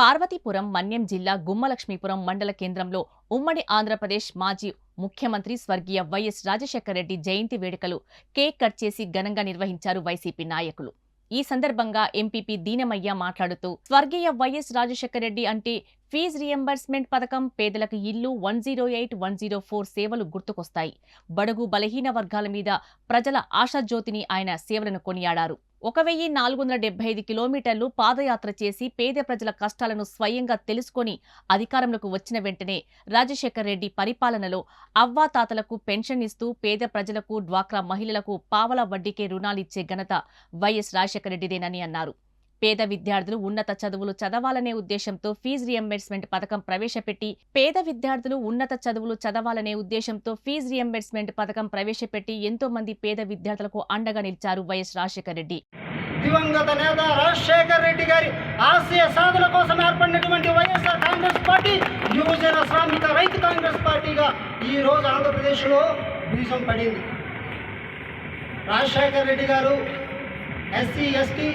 పార్వతీపురం మన్యం జిల్లా గుమ్మలక్ష్మీపురం మండల కేంద్రంలో ఉమ్మడి ఆంధ్రప్రదేశ్ మాజీ ముఖ్యమంత్రి స్వర్గీయ వైఎస్ రాజశేఖర రెడ్డి జయంతి వేడుకలు కేక్ కట్ చేసి ఘనంగా నిర్వహించారు వైసీపీ నాయకులు. ఈ సందర్భంగా ఎంపీపీ దీనమయ్య మాట్లాడుతూ స్వర్గీయ వైఎస్ రాజశేఖర రెడ్డి అంటే ఫీజు రియంబర్స్మెంట్ పథకం పేదలకు ఇల్లు one zero eight one zero four సేవలు గుర్తుకొస్తాయి. బడుగు బలహీన వర్గాల మీద ప్రజల ఆశాజ్యోతిని ఆయన సేవలను కొనియాడారు. ఒక వెయ్యి నాలుగు వందల డెబ్బై ఐదు కిలోమీటర్లు పాదయాత్ర చేసి పేద ప్రజల కష్టాలను స్వయంగా తెలుసుకొని అధికారంలోకి వచ్చిన వెంటనే రాజశేఖర్ రెడ్డి పరిపాలనలో అవ్వాతాతలకు పెన్షన్ ఇస్తూ పేద ప్రజలకు డ్వాక్రా మహిళలకు పావల వడ్డీకే రుణాలిచ్చే ఘనత వైఎస్ రాజశేఖర రెడ్డిదేనని అన్నారు. పేద విద్యార్థులు ఉన్నత చదువులు చదవాలనే ఉద్దేశంతో ఫీజు రియంబర్స్మెంట్ పథకం ప్రవేశపెట్టి పేద విద్యార్థులు ఉన్నత చదువులు చదవాలనే ఉద్దేశంతో ఫీజు రియంబర్స్మెంట్ పథకం ప్రవేశపెట్టి ఎంతో మంది పేద విద్యార్థులకు అండగా నిలిచారు వైఎస్ రాజశేఖర రెడ్డి. దివంగత నేత రాజశేఖర రెడ్డి గారి ఆశయ సాధన కోసం ఏర్పడినటువంటి వైఎస్ఆర్ కాంగ్రెస్ పార్టీ యువజన శ్రామిక రైతు కాంగ్రెస్ పార్టీగా ఈ రోజు ఆంధ్రప్రదేశ్లో బీజం పడింది. రాజశేఖర రెడ్డి గారు ఎస్సీ ఎస్టీ